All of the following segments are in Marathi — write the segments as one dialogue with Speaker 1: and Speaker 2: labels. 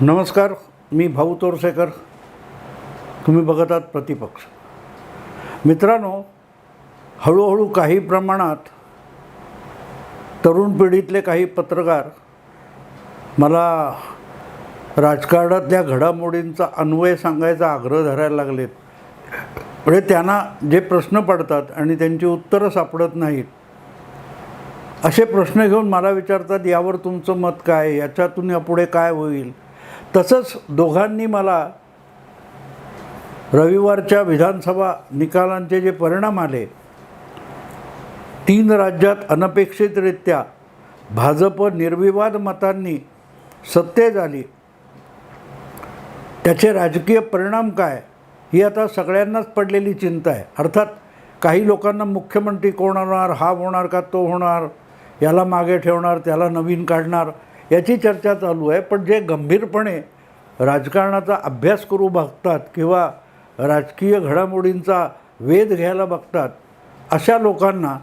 Speaker 1: नमस्कार मी भाऊ तोरसेकर. तुम्ही बघत आहात प्रतिपक्ष. मित्रांनो हळूहळू काही प्रमाणात तरुण पिढीतले काही पत्रकार मला राजकारणातल्या घडामोडींचा अन्वय सांगायचा आग्रह धरायला लागलेत. म्हणजे त्यांना जे प्रश्न पडतात आणि त्यांची उत्तरं सापडत नाहीत असे प्रश्न घेऊन मला विचारतात यावर तुमचं मत काय? याच्यातून यापुढे काय होईल? तसंच दोघांनी मला रविवारच्या विधानसभा निकालांचे जे परिणाम आले तीन राज्यात अनपेक्षितरित्या भाजप निर्विवाद मतांनी सत्तेत आली त्याचे राजकीय परिणाम काय ही आता सगळ्यांनाच पडलेली चिंता आहे. अर्थात काही लोकांना मुख्यमंत्री कोण होणार हा होणार का तो होणार याला मागे ठेवणार त्याला नवीन काढणार याची चर्चा चालू आहे. पण जे गंभीरपणे राजकारणाचा अभ्यास करू बघतात किंवा राजकीय घडामोडींचा वेध घ्यायला बघतात अशा लोकांना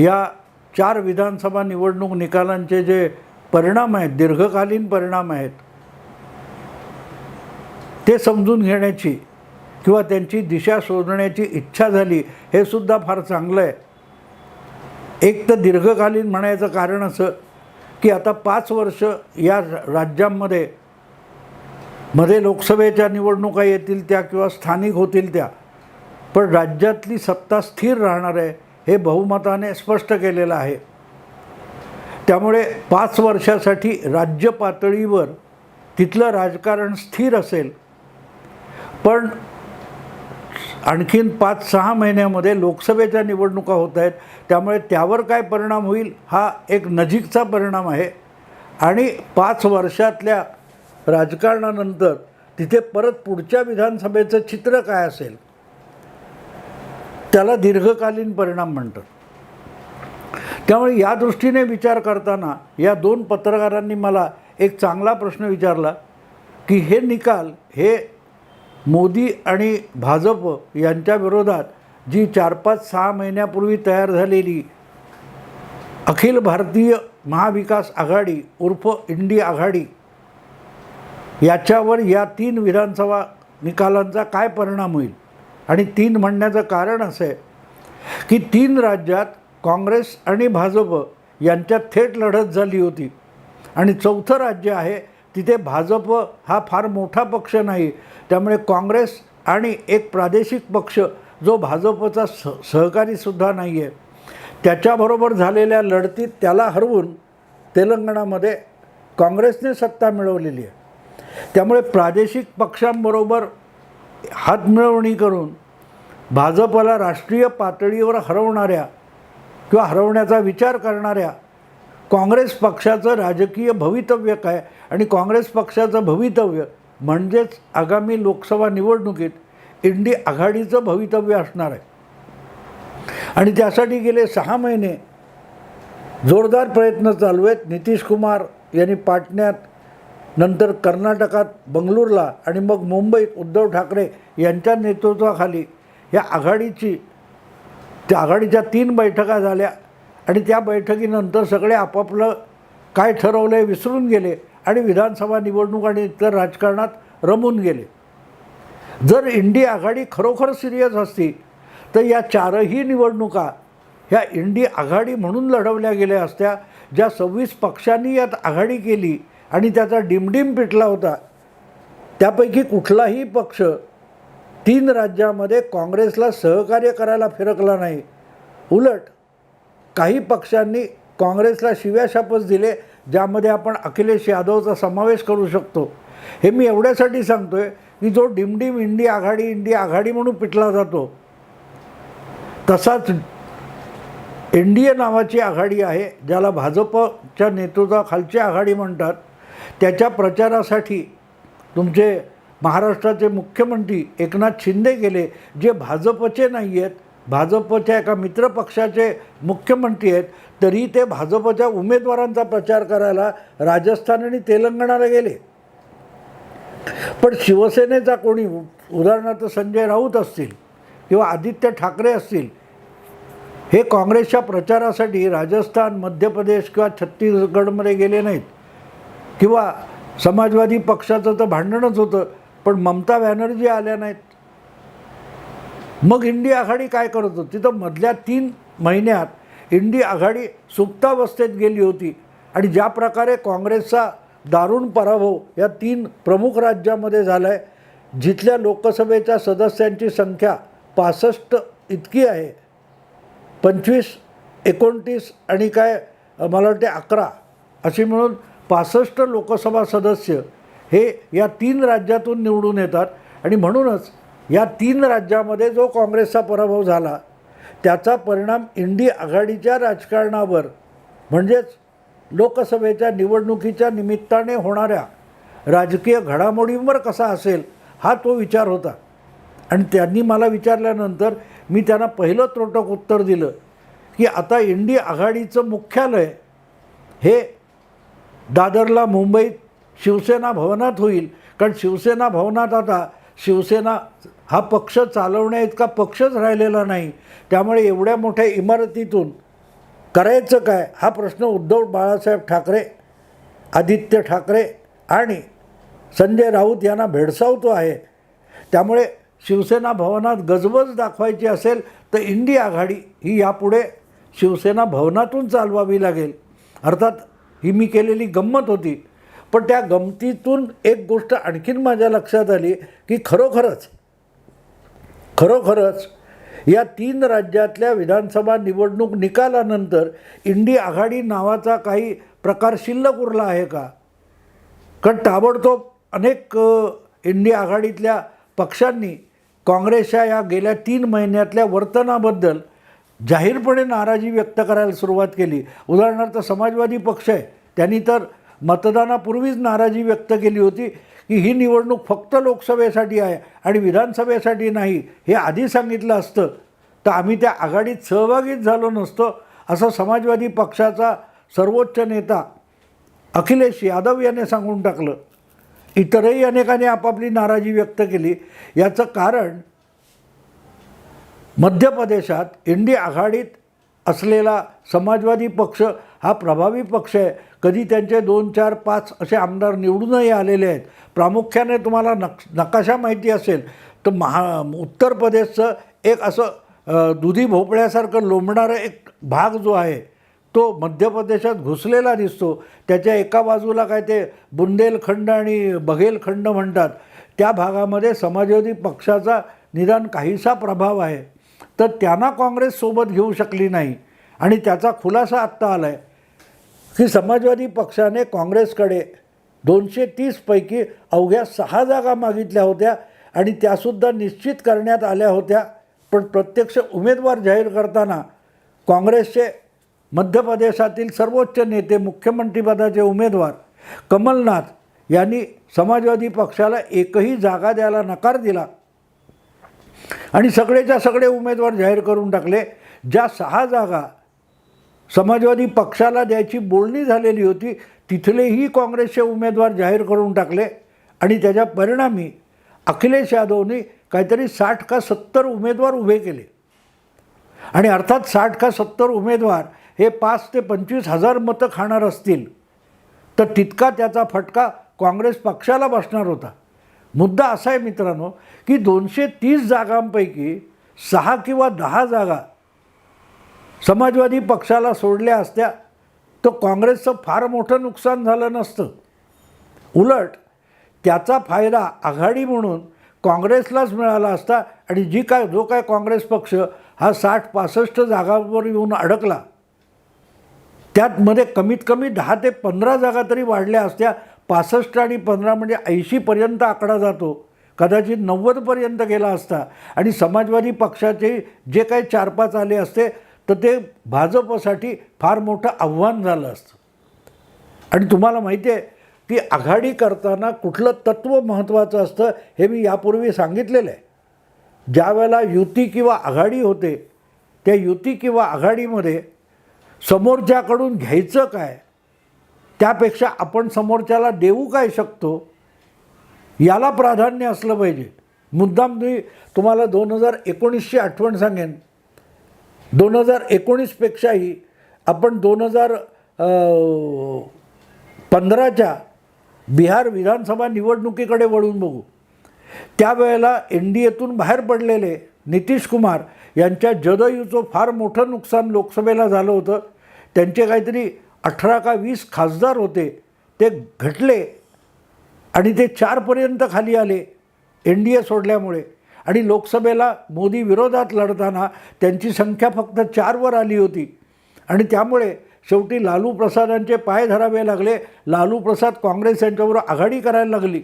Speaker 1: या चार विधानसभा निवडणूक निकालांचे जे परिणाम आहेत दीर्घकालीन परिणाम आहेत ते समजून घेण्याची किंवा त्यांची दिशा शोधण्याची इच्छा झाली हे सुद्धा फार चांगलं आहे. एक तर दीर्घकालीन म्हणायचं कारण असं की आता पाच वर्ष या राज्यांमध्ये मध्ये लोकसभेच्या निवडणुका येतील त्या किंवा स्थानिक होतील त्या पण राज्यातली सत्ता स्थिर राहणार आहे हे बहुमताने स्पष्ट केलेलं आहे. त्यामुळे पाच वर्षासाठी राज्य पातळीवर तिथलं राजकारण स्थिर असेल पण आणखीन पाच सहा महिन्यामध्ये लोकसभेच्या निवडणुका होत आहेत त्यामुळे त्यावर काय परिणाम होईल हा एक नजीकचा परिणाम आहे. आणि पाच वर्षातल्या राजकारणानंतर तिथे परत पुढच्या विधानसभेचं चित्र काय असेल? त्याला दीर्घकालीन परिणाम म्हणतात. त्यामुळे या दृष्टीने विचार करताना या दोन पत्रकारांनी मला एक चांगला प्रश्न विचारला की हे निकाल हे मोदी आणि भाजप यांच्या विरोधात जी चार पाच सहा महिन्यापूर्वी तयार झालेली अखिल भारतीय महाविकास आघाडी उर्फ इंडी आघाडी याच्यावर या तीन विधानसभा निकालांचा काय परिणाम होईल? आणि तीन म्हणण्याचं कारण असं आहे की तीन राज्यात काँग्रेस आणि भाजप यांच्यात थेट लढत झाली होती. आणि चौथं राज्य आहे तिथे भाजप हा फार मोठा पक्ष नाही. त्यामुळे काँग्रेस आणि एक प्रादेशिक पक्ष जो भाजपचा स सहकारीसुद्धा नाही आहे त्याच्याबरोबर झालेल्या लढतीत त्याला हरवून तेलंगणामध्ये काँग्रेसने सत्ता मिळवलेली आहे. त्यामुळे प्रादेशिक पक्षांबरोबर हातमिळवणी करून भाजपला राष्ट्रीय पातळीवर हरवणाऱ्या किंवा हरवण्याचा विचार करणाऱ्या काँग्रेस पक्षाचं राजकीय भवितव्य काय आणि काँग्रेस पक्षाचं भवितव्य म्हणजेच आगामी लोकसभा निवडणुकीत इंडी आघाडीचं भवितव्य असणार आहे. आणि त्यासाठी गेले सहा महिने जोरदार प्रयत्न चालू आहेत. नितीश कुमार यांनी पाटण्यात नंतर कर्नाटकात बंगळूरला आणि मग मुंबईत उद्धव ठाकरे यांच्या नेतृत्वाखाली या आघाडीची त्या आघाडीच्या तीन बैठका झाल्या आणि त्या बैठकीनंतर सगळे आपापलं काय ठरवलं आहे विसरून गेले आणि विधानसभा निवडणूक आणि इतर राजकारणात रमून गेले. जर इंडी आघाडी खरोखर सिरियस असती तर या चारही निवडणुका ह्या इंडी आघाडी म्हणून लढवल्या गेल्या असत्या. ज्या सव्वीस पक्षांनी यात आघाडी केली आणि त्याचा डिमडिम पिटला होता त्यापैकी कुठलाही पक्ष तीन राज्यामध्ये काँग्रेसला सहकार्य करायला फिरकला नाही. उलट काही पक्षांनी काँग्रेसला शिव्याशापच दिले ज्यामध्ये आपण अखिलेश यादवचा समावेश करू शकतो. हे मी एवढ्यासाठी सांगतो आहे की जो डिमडिम इंडी आघाडी इंडी आघाडी म्हणून पिटला जातो तसाच एन डी ए नावाची आघाडी आहे ज्याला भाजपच्या नेतृत्वाखालची आघाडी म्हणतात. त्याच्या प्रचारासाठी तुमचे महाराष्ट्राचे मुख्यमंत्री एकनाथ शिंदे गेले जे भाजपचे नाही आहेत. भाजपच्या एका मित्रपक्षाचे मुख्यमंत्री आहेत तरी ते भाजपच्या उमेदवारांचा प्रचार करायला राजस्थान आणि तेलंगणाला गेले. पण शिवसेनेचा कोणी उदाहरणार्थ संजय राऊत असतील किंवा आदित्य ठाकरे असतील हे काँग्रेसच्या प्रचारासाठी राजस्थान मध्य प्रदेश किंवा छत्तीसगडमध्ये गेले नाहीत. किंवा समाजवादी पक्षाचं तर भांडणच होतं पण ममता बॅनर्जी आल्या नाहीत. मग इंडी आघाडी काय करत होती? तर मधल्या तीन महिन्यात इंडी आघाडी सुप्तावस्थेत गेली होती. आणि ज्या प्रकारे काँग्रेसचा दारुण पराभव या तीन प्रमुख राज्यामध्ये झाला आहे जिथल्या लोकसभेच्या सदस्यांची संख्या पासष्ट इतकी आहे. पंचवीस एकोणतीस आणि काय मला वाटते अकरा अशी मिळून पासष्ट लोकसभा सदस्य हे या तीन राज्यातून निवडून येतात. आणि म्हणूनच या तीन राज्यामध्ये जो काँग्रेसचा पराभव झाला त्याचा परिणाम इंडी आघाडीच्या राजकारणावर म्हणजेच लोकसभेच्या निवडणुकीच्या निमित्ताने होणाऱ्या राजकीय घडामोडींवर कसा असेल हा तो विचार होता. आणि त्यांनी मला विचारल्यानंतर मी त्यांना पहिलं त्रोटक उत्तर दिलं की आता इंडी आघाडीचं मुख्यालय हे दादरला मुंबईत शिवसेना भवनात होईल. कारण शिवसेना भवनात आता शिवसेना हा पक्ष चालवण्या इतका पक्षच राहिलेला नाही. त्यामुळे एवढ्या मोठ्या इमारतीतून करायचं काय? हा प्रश्न उद्धव बाळासाहेब ठाकरे आदित्य ठाकरे आणि संजय राऊत यांना भेडसावतो आहे. त्यामुळे शिवसेना भवनात गजबज दाखवायची असेल तर इंडी आघाडी ही यापुढे शिवसेना भवनातून चालवावी लागेल. अर्थात ही मी केलेली गंमत होती. पण त्या गमतीतून एक गोष्ट आणखीन माझ्या लक्षात आली की खरोखरच खरोखरच या तीन राज्यातल्या विधानसभा निवडणूक निकालानंतर इंडी आघाडी नावाचा काही प्रकार शिल्लक उरला आहे का? कारण ताबडतोब अनेक इंडी आघाडीतल्या पक्षांनी काँग्रेसच्या या गेल्या तीन महिन्यातल्या वर्तनाबद्दल जाहीरपणे नाराजी व्यक्त करायला सुरुवात केली. उदाहरणार्थ समाजवादी पक्ष आहे त्यांनी तर मतदानापूर्वीच नाराजी व्यक्त केली होती की ही निवडणूक फक्त लोकसभेसाठी आहे आणि विधानसभेसाठी नाही हे आधी सांगितलं असतं. तर आम्ही त्या आघाडीत सहभागीच झालो नसतो असं समाजवादी पक्षाचा सर्वोच्च नेता अखिलेश यादव याने सांगून टाकलं. इतरही अनेकांनी आपापली नाराजी व्यक्त केली. याचं कारण मध्य प्रदेशात इंडी आघाडीत असलेला समाजवादी पक्ष हा प्रभावी पक्ष आहे. कधी त्यांचे दोन चार पाच असे आमदार निवडूनही आलेले आहेत. प्रामुख्याने तुम्हाला नक नकाशा माहिती असेल तर महा उत्तर प्रदेशचं एक असं दुधी भोपळ्यासारखं लोंबणारं एक भाग जो आहे तो मध्य प्रदेशात घुसलेला दिसतो. त्याच्या एका बाजूला काय ते बुंदेलखंड आणि बघेलखंड म्हणतात. त्या भागामध्ये समाजवादी पक्षाचा निदान काहीसा प्रभाव आहे. तर त्यांना काँग्रेस सोबत घेऊ शकली नाही. आणि त्याचा खुलासा आत्ता आला आहे की समाजवादी पक्षाने काँग्रेसकडे दोनशे तीसपैकी अवघ्या सहा जागा मागितल्या होत्या आणि त्यासुद्धा निश्चित करण्यात आल्या होत्या. पण प्रत्यक्ष उमेदवार जाहीर करताना काँग्रेसचे मध्य प्रदेशातील सर्वोच्च नेते मुख्यमंत्रीपदाचे उमेदवार कमलनाथ यांनी समाजवादी पक्षाला एकही जागा द्यायला नकार दिला. आणि सगळेच्या सगळे उमेदवार जाहीर करून टाकले. ज्या सहा जागा समाजवादी पक्षाला द्यायची बोलणी झालेली होती तिथलेही काँग्रेसचे उमेदवार जाहीर करून टाकले आणि त्याच्या परिणामी अखिलेश यादवनी काहीतरी साठ का सत्तर उमेदवार उभे केले. आणि अर्थात साठ का सत्तर उमेदवार हे पाच ते पंचवीस हजार मतं खाणार असतील तर तितका त्याचा फटका काँग्रेस पक्षाला बसणार होता. मुद्दा असा आहे मित्रांनो की दोनशे तीस जागांपैकी सहा किंवा दहा जागा समाजवादी पक्षाला सोडल्या असत्या तर काँग्रेसचं फार मोठं नुकसान झालं नसतं. उलट त्याचा फायदा आघाडी म्हणून काँग्रेसलाच मिळाला असता आणि जी काय जो काय काँग्रेस पक्ष हा साठ पासष्ट जागांवर येऊन अडकला त्यातमध्ये कमीत कमी दहा ते पंधरा जागा तरी वाढल्या असत्या. पासष्ट आणि पंधरा म्हणजे ऐंशीपर्यंत आकडा जातो. कदाचित नव्वदपर्यंत गेला असता. आणि समाजवादी पक्षाचे जे काही चार पाच आले असते तर ते भाजपसाठी फार मोठं आव्हान झालं असतं. आणि तुम्हाला माहिती आहे की आघाडी करताना कुठलं तत्त्व महत्त्वाचं असतं हे मी यापूर्वी सांगितलेलं आहे. ज्या वेळेला युती किंवा आघाडी होते त्या युती किंवा आघाडीमध्ये समोरच्याकडून घ्यायचं काय त्यापेक्षा आपण समोरच्याला देऊ काय शकतो याला प्राधान्य असलं पाहिजे. मुद्दाम मी तुम्हाला दोन हजार एकोणीसची आठवण सांगेन. दोन हजार एकोणीसपेक्षाही आपण दोन हजार पंधराच्या बिहार विधानसभा निवडणुकीकडे वळून बघू. त्यावेळेला एन डी एतून बाहेर पडलेले नितीश कुमार यांच्या जदयूचं फार मोठं नुकसान लोकसभेला झालं होतं. त्यांचे काहीतरी अठरा का वीस खासदार होते. ते घटले आणि ते चारपर्यंत खाली आले. एन डी ए सोडल्यामुळे. आणि लोकसभेला मोदी विरोधात लढताना त्यांची संख्या फक्त चारवर आली होती. आणि त्यामुळे शेवटी लालू प्रसादांचे पाय धरावे लागले. लालू प्रसाद काँग्रेस यांच्याबरोबर आघाडी करायला लागली.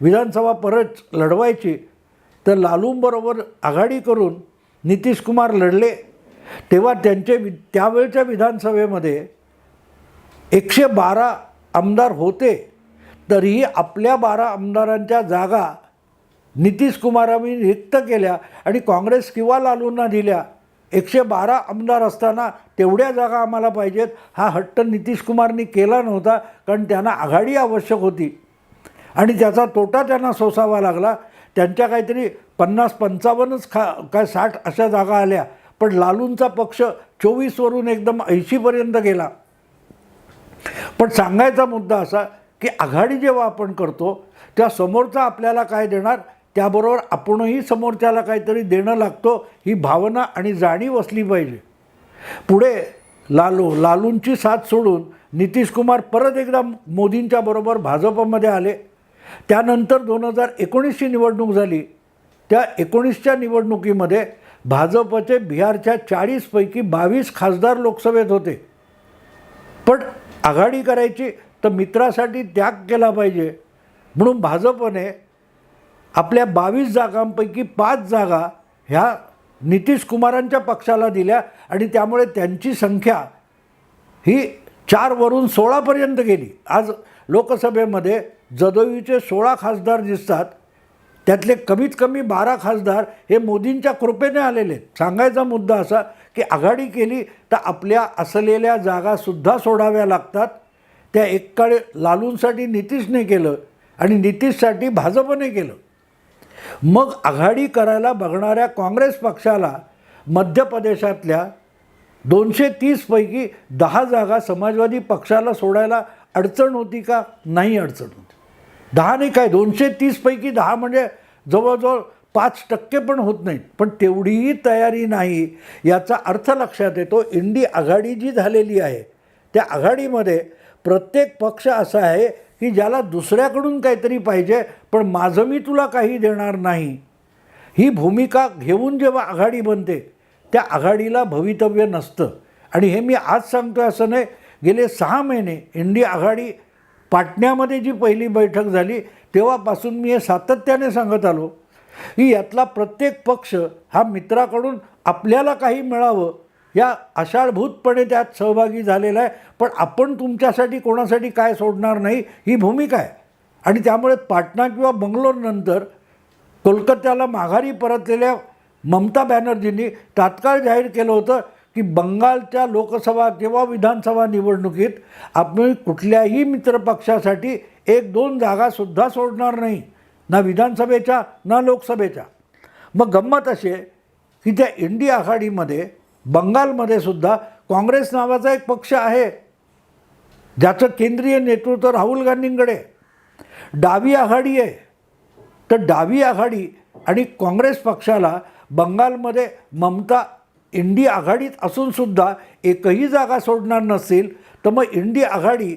Speaker 1: विधानसभा परत लढवायची. तर लालूंबरोबर आघाडी करून नितीश कुमार लढले. तेव्हा त्यांचे वि त्यावेळच्या विधानसभेमध्ये एकशे बारा आमदार होते. तरीही आपल्या बारा आमदारांच्या जागा नितीश कुमारांनी रिक्त केल्या आणि काँग्रेस किंवा लालूंना दिल्या. एकशे बारा आमदार असताना तेवढ्या जागा आम्हाला पाहिजेत. हा हट्ट नितीश कुमारनी केला नव्हता कारण त्यांना आघाडी आवश्यक होती. आणि त्याचा तोटा त्यांना सोसावा लागला. त्यांच्या काहीतरी पन्नास पंचावन्नच खा काय साठ अशा जागा आल्या. पण लालूंचा पक्ष चोवीसवरून एकदम ऐंशीपर्यंत गेला. पण सांगायचा मुद्दा असा की आघाडी जेव्हा आपण करतो त्या समोरचा आपल्याला काय देणार? त्याबरोबर आपणही समोरच्याला काहीतरी देणं लागतो ही भावना आणि जाणीव असली पाहिजे. पुढे लालू लालूंची साथ सोडून नितीश कुमार परत एकदा मोदींच्या बरोबर भाजपमध्ये आले. त्यानंतर दोन हजार एकोणीसची निवडणूक झाली. त्या एकोणीसच्या निवडणुकीमध्ये भाजपचे बिहारच्या चाळीसपैकी बावीस खासदार लोकसभेत होते. पण आघाडी करायची तर मित्रासाठी त्याग केला पाहिजे. म्हणून भाजपने आपल्या बावीस जागांपैकी पाच जागा ह्या नितीश कुमारांच्या पक्षाला दिल्या आणि त्यामुळे त्यांची संख्या ही चारवरून सोळापर्यंत गेली. आज लोकसभेमध्ये जदयूचे सोळा खासदार दिसतात. त्यातले कमीत कमी बारा खासदार हे मोदींच्या कृपेने आलेले आहेत. सांगायचा मुद्दा असा की आघाडी केली तर आपल्या असलेल्या जागासुद्धा सोडाव्या लागतात. त्या एकाकडे लालूंसाठी नितीशने केलं आणि नितीशसाठी भाजपने केलं. मग आघाडी करायला बघणाऱ्या काँग्रेस पक्षाला मध्य प्रदेशातल्या दोनशे तीसपैकी दहा जागा समाजवादी पक्षाला सोडायला अडचण होती का? नाही अडचण होती. दहा नाही काय? दोनशे तीसपैकी दहा म्हणजे जवळजवळ पाच टक्के पण होत नाहीत. पण तेवढीही तयारी नाही याचा अर्थ लक्षात येतो. इंडी आघाडी जी झालेली आहे त्या आघाडीमध्ये प्रत्येक पक्ष असा आहे की ज्याला दुसऱ्याकडून काहीतरी पाहिजे पण माझं मी तुला काही देणार नाही. ही भूमिका घेऊन जेव्हा आघाडी बनते त्या आघाडीला भवितव्य नसतं. आणि हे मी आज सांगतो असं नाही गेले सहा महिने इंडी आघाडी पाटण्यामध्ये जी पहिली बैठक झाली तेव्हापासून मी हे सातत्याने सांगत आलो की यातला प्रत्येक पक्ष हा मित्राकडून आपल्याला काही मिळावं या अशाळभूतपणे त्यात सहभागी झालेला आहे. पण आपण तुमच्यासाठी कोणासाठी काय सोडणार नाही ही भूमिका आहे. आणि त्यामुळे पाटणा किंवा बंगलोरनंतर कोलकात्याला माघारी परतलेल्या ममता बॅनर्जींनी तात्काळ जाहीर केलं होतं की बंगालच्या लोकसभा किंवा विधानसभा निवडणुकीत आपण कुठल्याही मित्रपक्षासाठी एक दोन जागासुद्धा सोडणार नाही. ना विधानसभेच्या ना लोकसभेच्या. मग गंमत अशी आहे की त्या इंडी आघाडीमध्ये बंगालमध्ये सुद्धा काँग्रेस नावाचा एक पक्ष आहे ज्याचं केंद्रीय नेतृत्व राहुल गांधींकडे डावी आघाडी आहे. तर डावी आघाडी आणि काँग्रेस पक्षाला बंगालमध्ये ममता इंडी आघाडीत असूनसुद्धा एकही जागा सोडणार नसतील तर मग इंडी आघाडी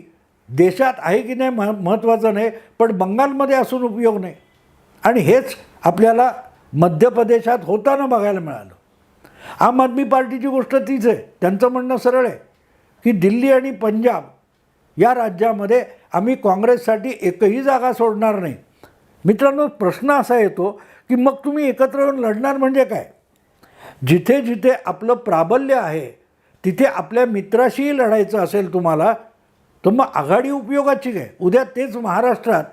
Speaker 1: देशात आहे की नाही मह महत्त्वाचं नाही पण बंगालमध्ये असून उपयोग नाही. आणि हेच आपल्याला मध्य प्रदेशात होताना बघायला मिळालं. आम आदमी पार्टीची गोष्ट तीच आहे. त्यांचं म्हणणं सरळ आहे की दिल्ली आणि पंजाब या राज्यामध्ये आम्ही काँग्रेससाठी एकही जागा सोडणार नाही. मित्रांनो प्रश्न असा येतो की मग तुम्ही एकत्र येऊन लढणार म्हणजे काय? जिथे जिथे आपलं प्राबल्य आहे तिथे आपल्या मित्राशीही लढायचं असेल तुम्हाला तर मग आघाडी उपयोगाची काय? उद्या तेच महाराष्ट्रात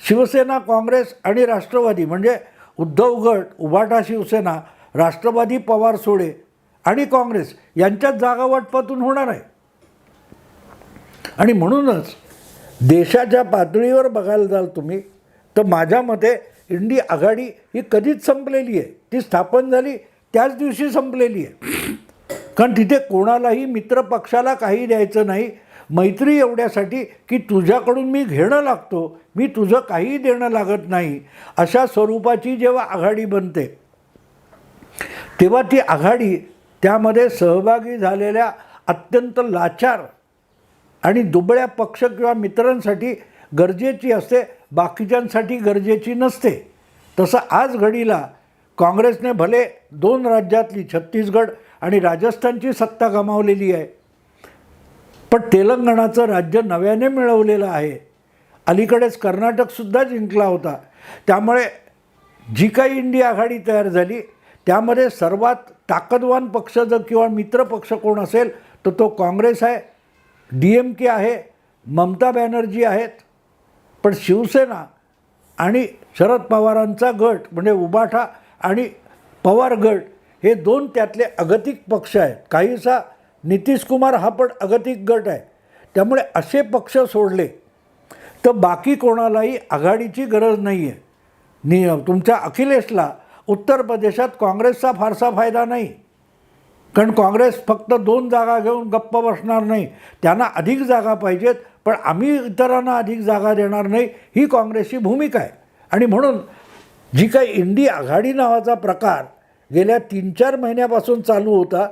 Speaker 1: शिवसेना काँग्रेस आणि राष्ट्रवादी म्हणजे उद्धव गट उभाटा शिवसेना राष्ट्रवादी पवार सोडे आणि काँग्रेस यांच्यात जागा वाटपातून होणार आहे. आणि म्हणूनच देशाच्या पातळीवर बघायला जाल तुम्ही तर माझ्या मते इंडी आघाडी ही कधीच संपलेली आहे. ती स्थापन झाली त्याच दिवशी संपलेली आहे. कारण तिथे कोणालाही मित्र पक्षाला काही द्यायचं नाही. मैत्री एवढ्यासाठी की तुझ्याकडून मी घेणं लागतो मी तुझं काही देणं लागत नाही अशा स्वरूपाची जेव्हा आघाडी बनते तेव्हा ती आघाडी त्यामध्ये सहभागी झालेल्या अत्यंत लाचार आणि दुबळ्या पक्ष किंवा मित्रांसाठी गरजेची असते बाकीच्यांसाठी गरजेची नसते. तसं आज घडीला काँग्रेसने भले दोन राज्यातली छत्तीसगड आणि राजस्थानची सत्ता गमावलेली आहे पण तेलंगणाचं राज्य नव्याने मिळवलेलं आहे. अलीकडेच कर्नाटकसुद्धा जिंकला होता. त्यामुळे जी काही इंडिया आघाडी तयार झाली त्यामध्ये सर्वात ताकदवान पक्ष जर किंवा मित्र पक्ष कोण असेल तर तो काँग्रेस आहे डी एम के आहे ममता बॅनर्जी आहेत पण शिवसेना आणि शरद पवारांचा गट म्हणजे उबाठा आणि पवार गट हे दोन त्यातले अगतिक पक्ष आहेत. काहीसा नितीश कुमार हा पण अगतिक गट आहे. त्यामुळे असे पक्ष सोडले तर बाकी कोणालाही आघाडीची गरज नाही आहे नि तुमच्या अखिलेशला उत्तर प्रदेशात काँग्रेसचा फारसा फायदा नाही. कारण काँग्रेस फक्त दोन जागा घेऊन गप्प बसणार नाही. त्यांना अधिक जागा पाहिजेत पण आम्ही इतरांना अधिक जागा देणार नाही ही काँग्रेसची भूमिका आहे. आणि म्हणून जी काही इंडी आघाडी नावाचा प्रकार गेल्या तीन चार महिन्यापासून चालू होता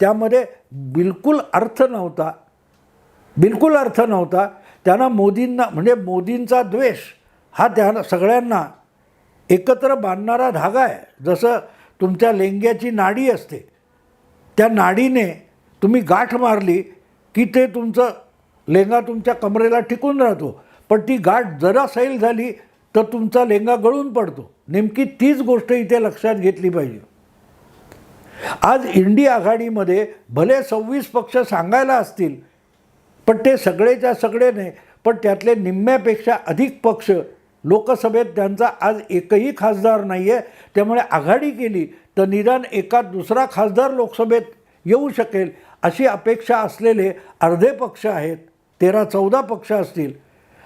Speaker 1: त्यामध्ये बिलकुल अर्थ नव्हता. बिलकुल अर्थ नव्हता. त्यांना मोदींना म्हणजे मोदींचा द्वेष हा त्या सगळ्यांना एकत्र बांधणारा धागा आहे. जसं तुमच्या लेंग्याची नाडी असते. त्या नाडीने तुम्ही गाठ मारली की ते तुमचं लेंगा तुमच्या कमरेला टिकून राहतो. पण ती गाठ जरा सैल झाली तर तुमचा लेंगा गळून पडतो. नेमकी तीच गोष्ट इथे लक्षात घेतली पाहिजे. आज इंडी आघाडीमध्ये भले सव्वीस पक्ष सांगायला असतील पण ते सगळेच्या सगळेने पण त्यातले निम्म्यापेक्षा अधिक पक्ष लोकसभेत त्यांचा आज एकही खासदार नाही आहे त्यामुळे आघाडी केली तर निदान एका दुसरा खासदार लोकसभेत येऊ शकेल अशी अपेक्षा असलेले अर्धे पक्ष आहेत. तेरा चौदा पक्ष असतील.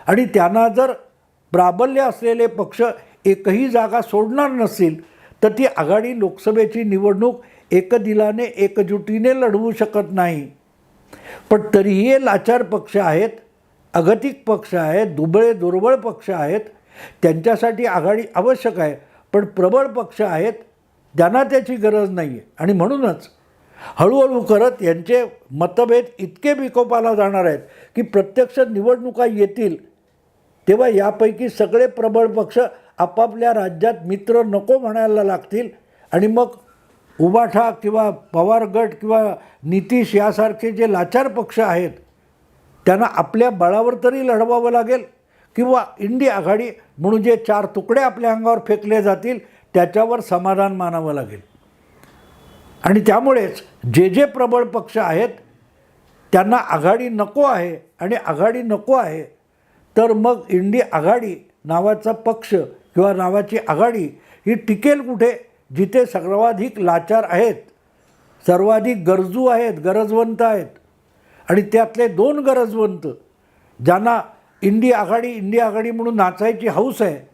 Speaker 1: आणि त्यांना जर प्राबल्य असलेले पक्ष एकही जागा सोडणार नसतील तर ती आघाडी लोकसभेची निवडणूक एकदिलाने एकजुटीने लढवू शकत नाही. पण तरीही हे लाचार पक्ष आहेत अगतिक पक्ष आहेत दुबळे दुर्बळ पक्ष आहेत त्यांच्यासाठी आघाडी आवश्यक आहे पण प्रबळ पक्ष आहेत त्यांना त्याची गरज नाही आहे आणि म्हणूनच हळूहळू करत यांचे मतभेद इतके विकोपाला जाणार आहेत की प्रत्यक्ष निवडणुका येतील तेव्हा यापैकी सगळे प्रबळ पक्ष आपापल्या राज्यात मित्र नको म्हणायला लागतील. आणि मग उबाठा किंवा पवार गट किंवा नितीश यासारखे जे लाचार पक्ष आहेत त्यांना आपल्या बळावर तरी लढवावं लागेल. किंवा इंडी आघाडी म्हणून जे चार तुकडे आपल्या अंगावर फेकले जातील त्याच्यावर समाधान मानावं लागेल. आणि त्यामुळेच जे जे प्रबळ पक्ष आहेत त्यांना आघाडी नको आहे आणि आघाडी नको आहे तर मग इंडी आघाडी नावाचा पक्ष किंवा नावाची आघाडी ही टिकेल कुठे? जिथे सर्वाधिक लाचार आहेत सर्वाधिक गरजू आहेत गरजवंत आहेत. आणि त्यातले दोन गरजवंत ज्यांना इंडी आघाडी इंडी आघाडी म्हणून नाचायची हौस आहे.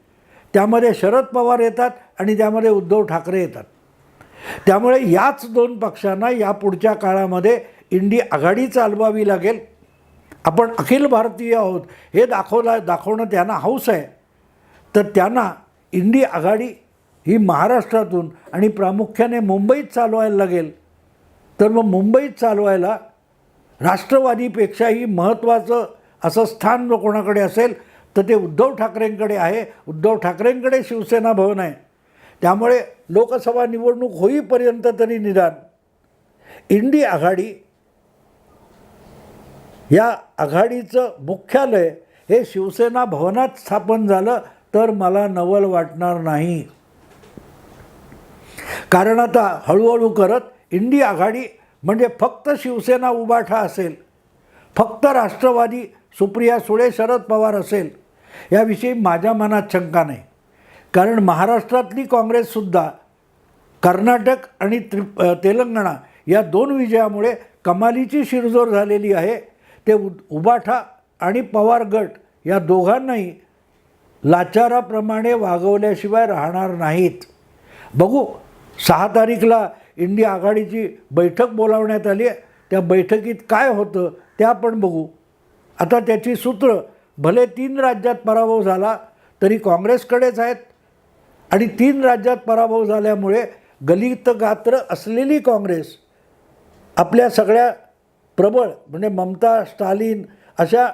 Speaker 1: त्यामध्ये शरद पवार येतात आणि त्यामध्ये उद्धव ठाकरे येतात. त्यामुळे याच दोन पक्षांना या पुढच्या काळामध्ये इंडी आघाडी चालवावी लागेल. आपण अखिल भारतीय आहोत हे दाखवला दाखवणं त्यांना हौस आहे. तर त्यांना इंडी आघाडी ही महाराष्ट्रातून आणि प्रामुख्याने मुंबईत चालवायला लागेल. तर मग मुंबईत चालवायला राष्ट्रवादीपेक्षाही महत्त्वाचं असं स्थान जर कोणाकडे असेल तर ते उद्धव ठाकरेंकडे आहे. उद्धव ठाकरेंकडे शिवसेना भवन आहे. त्यामुळे लोकसभा निवडणूक होईपर्यंत तरी निदान इंडी आघाडी या आघाडीचं मुख्यालय हे शिवसेना भवनात स्थापन झालं तर मला नवल वाटणार नाही. कारण आता हळूहळू करत इंडी आघाडी म्हणजे फक्त शिवसेना उबाठा असेल फक्त राष्ट्रवादी सुप्रिया सुळे शरद पवार असेल याविषयी माझ्या मनात शंका नाही. कारण महाराष्ट्रातली काँग्रेससुद्धा कर्नाटक आणि त्रि तेलंगणा या दोन विजयामुळे कमालीची शिरजोर झालेली आहे. ते उ उबाठा आणि पवार गट या दोघांनाही लाचाराप्रमाणे वागवल्याशिवाय राहणार नाहीत. बघू सहा तारीखला इंडिया आघाडीची बैठक बोलावण्यात आली आहे. त्या बैठकीत काय होतं ते आपण बघू. आता त्याची सूत्र भले तीन राज्यात पराभव झाला तरी काँग्रेसकडेच आहेत. आणि तीन राज्यात पराभव झाल्यामुळे गलित गात्र असलेली काँग्रेस आपल्या सगळ्या प्रबळ म्हणजे ममता स्टालिन अशा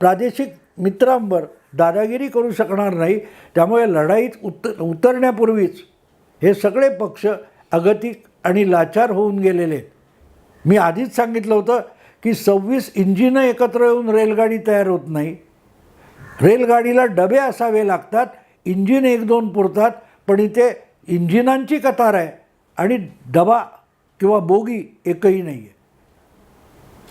Speaker 1: प्रादेशिक मित्रांवर दादागिरी करू शकणार नाही. त्यामुळे लढाईत उत उतरण्यापूर्वीच हे सगळे पक्ष अगतिक आणि लाचार होऊन गेलेले मी आधीच सांगितलं होतं की सव्वीस इंजिनं एकत्र येऊन रेलगाडी तयार होत नाही. रेलगाडीला डबे असावे लागतात इंजिन एक दोन पुरतात पण इथे इंजिनांची कतार आहे आणि डबा किंवा बोगी एकही नाही आहे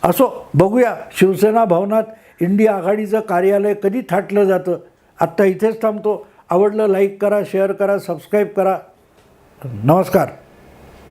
Speaker 1: असो बघूया शिवसेना भवनात इंडिया आघाडीचं कार्यालय कधी थाटलं जातं? आत्ता इथेच थांबतो. आवडलं लाईक करा शेअर करा सबस्क्राईब करा. नमस्कार.